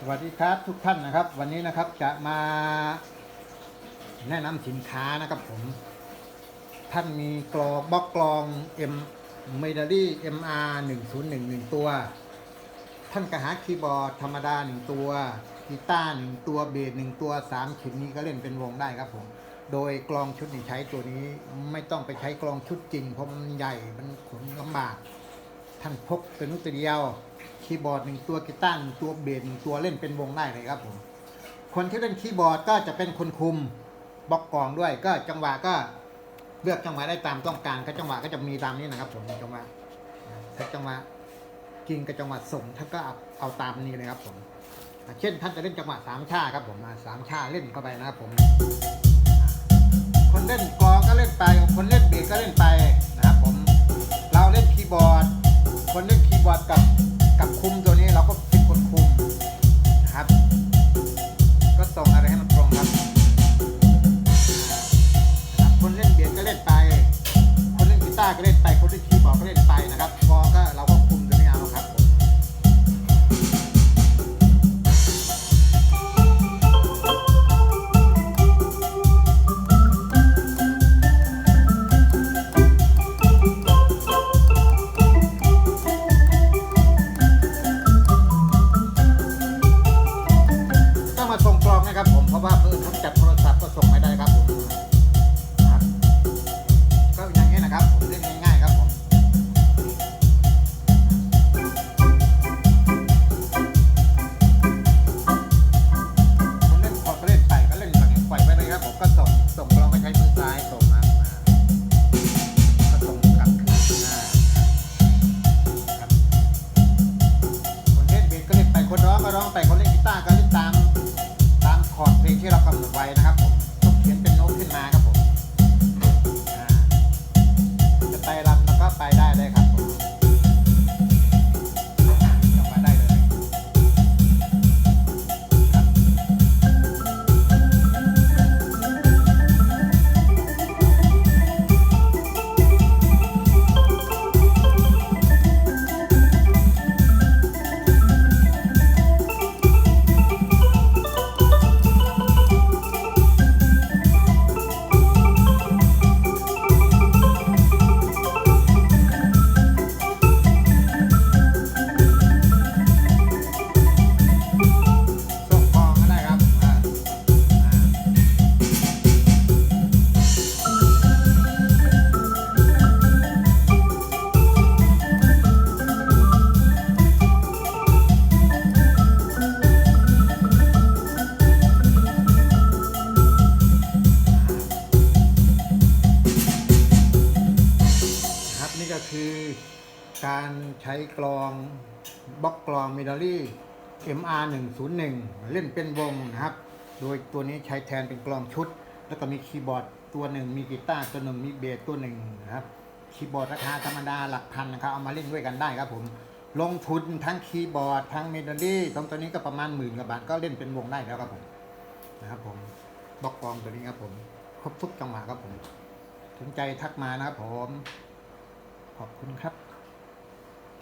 สวัสดีครับทุกท่านนะครับ วันนี้นะครับจะมาแนะนำสินค้านะครับผม ท่านมีกรองบล็อกกรอง M m e d a l y MR 101 1ตัว ท่านก็หาคีย์บอร์ดธรรมดา 1 ตัวกีตาร์1ตัวเบส1ตัว 3 ชิ้นนี้ก็เล่นเป็นวงได้ครับผม โดยกลองชุดนี้ใช้ตัวนี้ไม่ต้องไปใช้กลองชุดจริงเพราะมันใหญ่มันขนลำบาก ท่านพกเป็นนุตวเดียวคีย์บอร์ดหนึ่งตัวกีตาร์หนึ่งตัวเบสหนึ่งตัวเล่นเป็นวงได้เลยครับผมคนที่เล่นคีย์บอร์ดก็จะเป็นคนคุมบล็อกกองด้วย ก็จังหวะก็เลือกจังหวะได้ตามต้องการก็จังหวะก็จะมีตามนี้นะครับ ผมจังหวะถ้าจังหวะกินกับจังหวะส่งท่านก็เอาเอาตามนี้เลยครับผมเช่นท่านจะเล่นจังหวะสามชาครับผมสามชาเล่นเข้าไปนะครับผม คนเล่นกองก็เล่นไป คนเล่นเบสก็เล่นไปนะครับผม คนเล่นคีย์บอร์ดกับกับคุมตัวนี้เราก็เป็นคนคุมนะครับ ก็ส่งอะไรให้มันตรงครับนะครับ คนเล่นเบียร์ก็เล่นไป คนเล่นกีตาร์ก็เล่นไป คนเล่นคีย์บอร์ดก็เล่นไปนะครับพอก็เราก็คุม ที่เรากำหนดไว้นะ ก็คือการใช้กลองบล็อกกลองมิดารี่ MR 1 0 1เล่นเป็นวงนะครับ โดยตัวนี้ใช้แทนเป็นกลองชุด แล้วก็มีคีย์บอร์ดตัวหนึ่ง มีกีตาร์ตัวหนึ่ง มีเบสตัวหนึ่งนะครับ คีย์บอร์ดราคาธรรมดาหลักพันนะครับ เอามาเล่นด้วยกันได้ครับผม ลงทุนทั้งคีย์บอร์ดทั้งเมโลดี้ตรงตัวนี้ก็ประมาณหมื่นกว่าบาทก็เล่นเป็นวงได้แล้วครับผมนะครับผมบล็อกกลองตัวนี้ครับผม ครบทุกจังหวะครับผมสนใจทักมานะครับผม ขอบคุณครับ